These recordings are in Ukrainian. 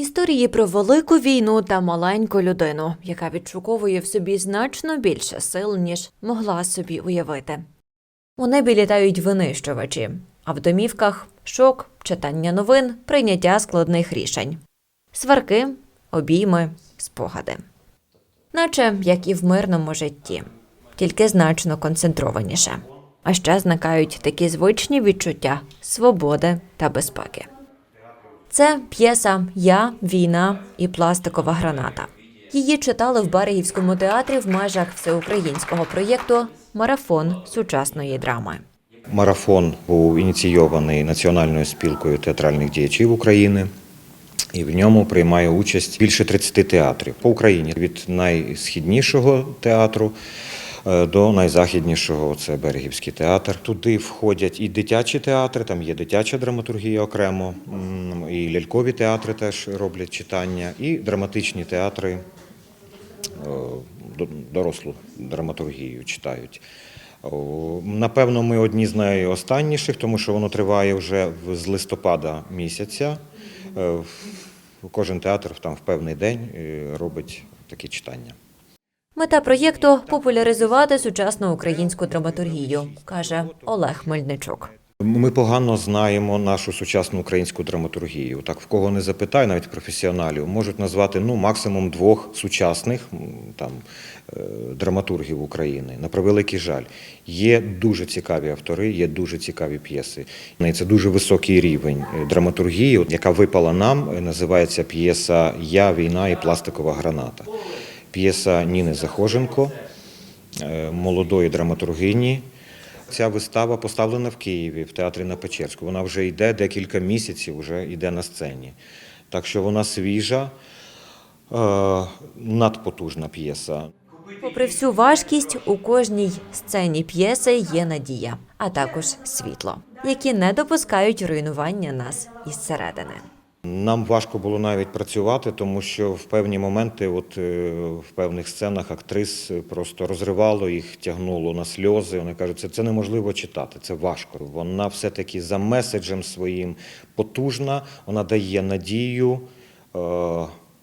Історії про велику війну та маленьку людину, яка відшуковує в собі значно більше сил, ніж могла собі уявити. У небі літають винищувачі, а в домівках шок, читання новин, прийняття складних рішень, сварки, обійми, спогади. Наче як і в мирному житті, тільки значно концентрованіше. А ще зникають такі звичні відчуття свободи та безпеки. Це п'єса Я, війна і пластикова граната. Її читали в Берегівському театрі в межах всеукраїнського проєкту Марафон сучасної драми. Марафон був ініційований Національною спілкою театральних діячів України. І в ньому приймає участь більше 30 театрів по Україні від найсхіднішого театру до найзахіднішого це Берегівський театр. Туди входять і дитячі театри, там є дитяча драматургія окремо, і лялькові театри теж роблять читання, і драматичні театри е, дорослу драматургію читають. Напевно, ми одні з найостанніших, тому що воно триває вже з листопада місяця. Е, Кожен театр там в певний день е, робить такі читання. Мета проєкту популяризувати сучасну українську драматургію, каже Олег Мельничук. Ми погано знаємо нашу сучасну українську драматургію. Так в кого не запитай, навіть професіоналів, можуть назвати ну максимум двох сучасних там е, драматургів України. На превеликий жаль, є дуже цікаві автори, є дуже цікаві п'єси. І Це дуже високий рівень е, драматургії, яка випала нам. е, Називається п'єса Я, війна і пластикова граната. П'єса Ніни Захоженко, е, молодої драматургині. Ця вистава поставлена в Києві в театрі на Печерську. Вона вже йде декілька місяців, вже йде на сцені. Так що вона свіжа, е, надпотужна п'єса. Попри всю важкість, у кожній сцені п'єси є надія, а також світло, які не допускають руйнування нас із середини. Нам важко було навіть працювати, тому що в певні моменти, от е, в певних сценах, актрис просто розривало їх, тягнуло на сльози. Вони кажуть, це, це неможливо читати, це важко. Вона все-таки за меседжем своїм потужна, вона дає надію е,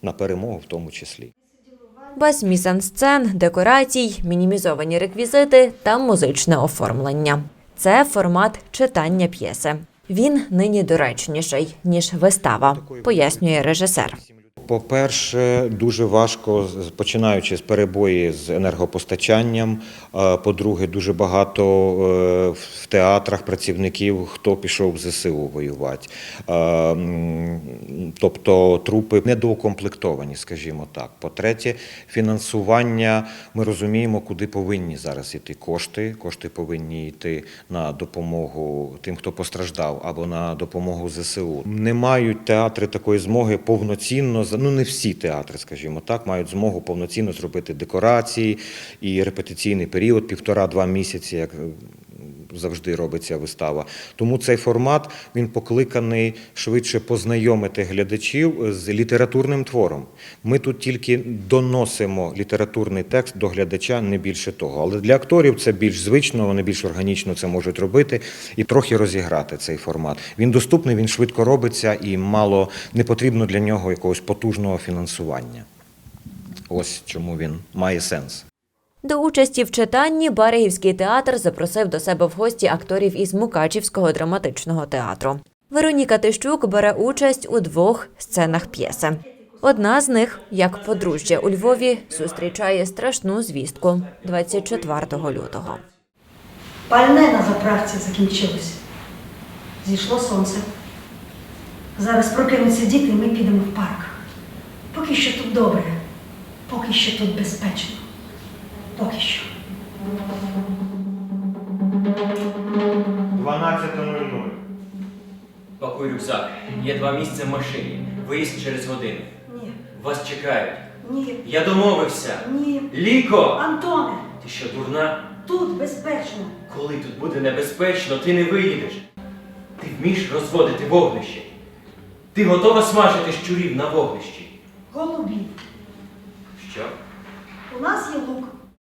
на перемогу в тому числі. Без мізансцен, декорацій, мінімізовані реквізити та музичне оформлення. Це формат читання п'єси. Він нині доречніший ніж вистава, пояснює режисер. По-перше, дуже важко, з- починаючи з перебої з енергопостачанням. По-друге, дуже багато е, в театрах працівників, хто пішов в ЗСУ воювати. Тобто трупи недоукомплектовані, скажімо так. По-третє, фінансування. Ми розуміємо, куди повинні зараз йти кошти. Кошти повинні йти на допомогу тим, хто постраждав, або на допомогу ЗСУ. Не мають театри такої змоги повноцінно ну не всі театри, скажімо так, мають змогу повноцінно зробити декорації і репетиційний період півтора-два місяці, як завжди робиться вистава. Тому цей формат він покликаний швидше познайомити глядачів з літературним твором. Ми тут тільки доносимо літературний текст до глядача, не більше того. Але для акторів це більш звично, вони більш органічно це можуть робити і трохи розіграти цей формат. Він доступний, він швидко робиться і мало не потрібно для нього якогось потужного фінансування. Ось чому він має сенс. До участі в читанні Берегівський театр запросив до себе в гості акторів із Мукачівського драматичного театру. Вероніка Тищук бере участь у двох сценах п'єси. Одна з них, як подружжя у Львові, зустрічає страшну звістку 24 лютого. Пальне на заправці закінчилось. Зійшло сонце. Зараз прокинуться діти, і ми підемо в парк. Поки що тут добре, поки що тут безпечно. Поки що. 12.00. Пакуй рюкзак. Є два місця в машині. Виїзд через годину. Ні, Вас чекають. ні, Я домовився. ні. Ліко! Антоне, Ти що, дурна? тут безпечно. Коли тут буде небезпечно, ти не виїдеш. Ти вмієш розводити вогнище. Ти готова смажити щурів на вогнищі. Голубі. Що? У нас є лук.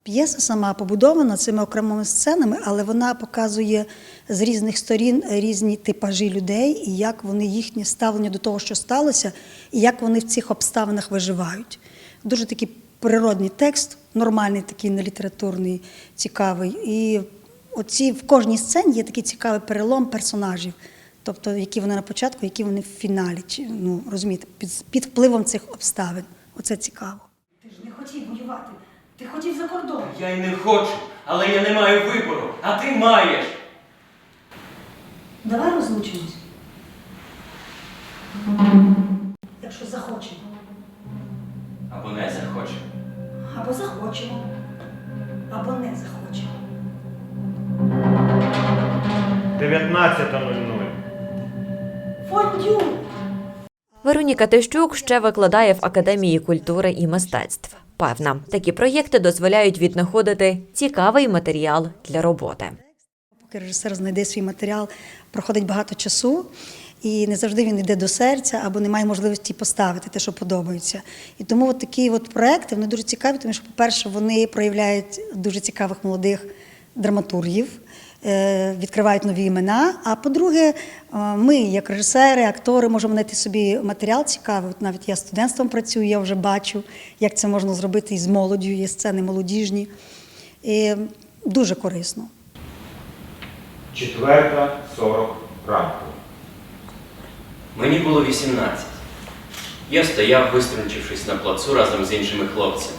П'єса сама побудована цими окремими сценами, але вона показує з різних сторін різні типажі людей і як вони їхнє ставлення до того, що сталося, і як вони в цих обставинах виживають. Дуже такий природний текст, нормальний, такий нелітературний, цікавий. І оці в кожній сцені є такий цікавий перелом персонажів, тобто які вони на початку, які вони в фіналі. Чи, ну, розумієте, під, під впливом цих обставин. Оце цікаво. Ти ж не хотів воювати, ти хотів за кордон. Я й не хочу, але я не маю вибору, а ти маєш. Давай розлучимось. Якщо захочемо. Або не захоче. Або захочемо, або не захочемо. 19.00. Фондю! Вероніка Тищук ще викладає в Академії культури і мистецтв. Певна, такі проєкти дозволяють віднаходити цікавий матеріал для роботи. Поки режисер знайде свій матеріал, проходить багато часу, і не завжди він йде до серця або не має можливості поставити те, що подобається. І тому от такі от проекти вони дуже цікаві, тому що, по-перше, вони проявляють дуже цікавих молодих драматургів, відкривають нові імена. А по-друге, е, ми, як режисери, актори, можемо знайти собі матеріал цікавий. От навіть я студентством працюю, я вже бачу, як це можна зробити із молоддю, є сцени молодіжні. І дуже корисно. 4.40 ранку. Мені було 18. Я стояв, виструнчившись на плацу разом з іншими хлопцями.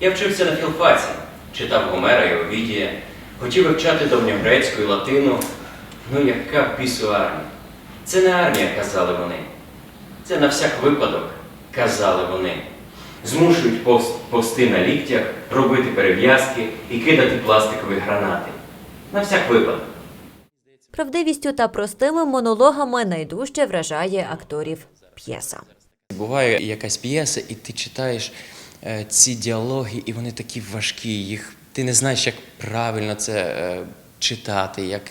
Я вчився на філфаці, читав Гомера і Овідія, хотів вивчати давньогрецьку і латину. Ну, яка в бісу армія? Це не армія, казали вони. Це на всяк випадок, казали вони. Змушують повз- повсти на ліктях, робити перев'язки і кидати пластикові гранати. На всяк випадок. Правдивістю та простими монологами найдужче вражає акторів п'єса. Буває якась п'єса, і ти читаєш е, ці діалоги, і вони такі важкі. Їх ти не знаєш, як правильно це е, читати. Як...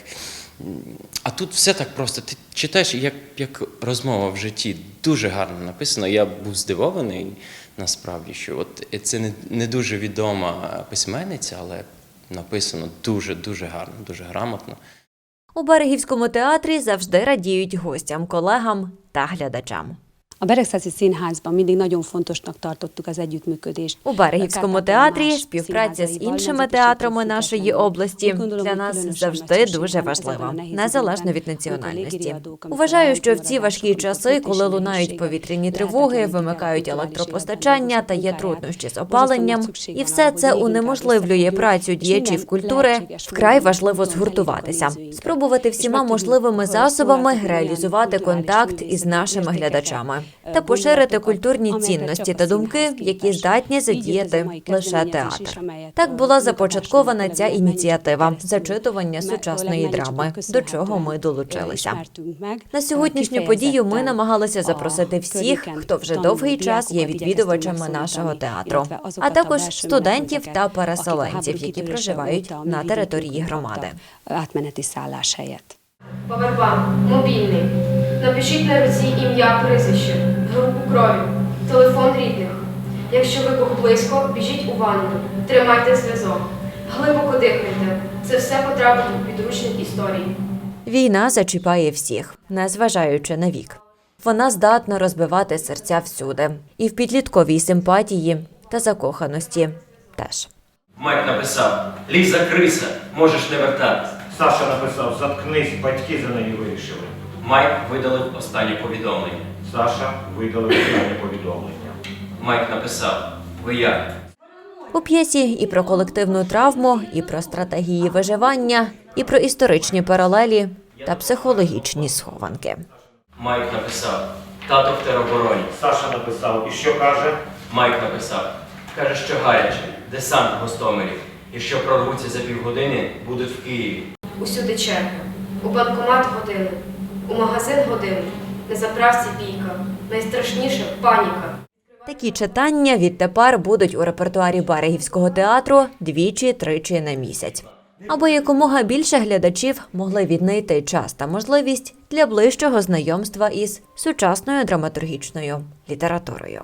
А тут все так просто. Ти читаєш як, як розмова в житті. Дуже гарно написано. Я був здивований насправді, що от це не, не дуже відома письменниця, але написано дуже дуже гарно, дуже грамотно. У берегівському театрі завжди радіють гостям, колегам та глядачам. A Beregszáci Színházban mindig nagyon fontosnak tartottuk az együttműködést. У Берегівському театрі співпраця з іншими театрами нашої області для нас завжди дуже важлива, незалежно від національності. Вважаю, що в ці важкі часи, коли лунають повітряні тривоги, вимикають електропостачання та є труднощі з опаленням, і все це унеможливлює працю діячів культури. Вкрай важливо згуртуватися, спробувати всіма можливими засобами реалізувати контакт із нашими глядачами та поширити культурні цінності та думки, які здатні задіяти лише театр. Так була започаткована ця ініціатива зачитування сучасної драми, до чого ми долучилися. На сьогоднішню подію ми намагалися запросити всіх, хто вже довгий час є відвідувачами нашого театру, а також студентів та переселенців, які проживають на території громади. Szállás мобільний. Напишіть на руці ім'я, прізвище, групу крові, телефон рідних. Якщо вибух близько, біжіть у ванну, тримайте зв'язок. Глибоко дихайте. Це все потрапить у підручник історії. Війна зачіпає всіх, незважаючи на вік. Вона здатна розбивати серця всюди, і в підлітковій симпатії та закоханості теж. Майк написав: Ліза криса, можеш не вертатись. Саша написав, заткнись, батьки за неї вирішили. Майк видалив останнє повідомлення. Саша видали останнє повідомлення. Майк написав: Ви як? У п'єсі і про колективну травму, і про стратегії виживання, і про історичні паралелі та психологічні схованки. Майк написав: Тато в теробороні. Саша написав, і що каже? Майк написав: Каже, що гаряче, десант в Гостомелі. І що прорвуться за півгодини, будуть в Києві. Усюди черги. У банкомат години, у магазин години, на заправці бійка. Найстрашніше паніка. Такі читання відтепер будуть у репертуарі Берегівського театру двічі-тричі на місяць. Аби якомога більше глядачів могли віднайти час та можливість для ближчого знайомства із сучасною драматургічною літературою.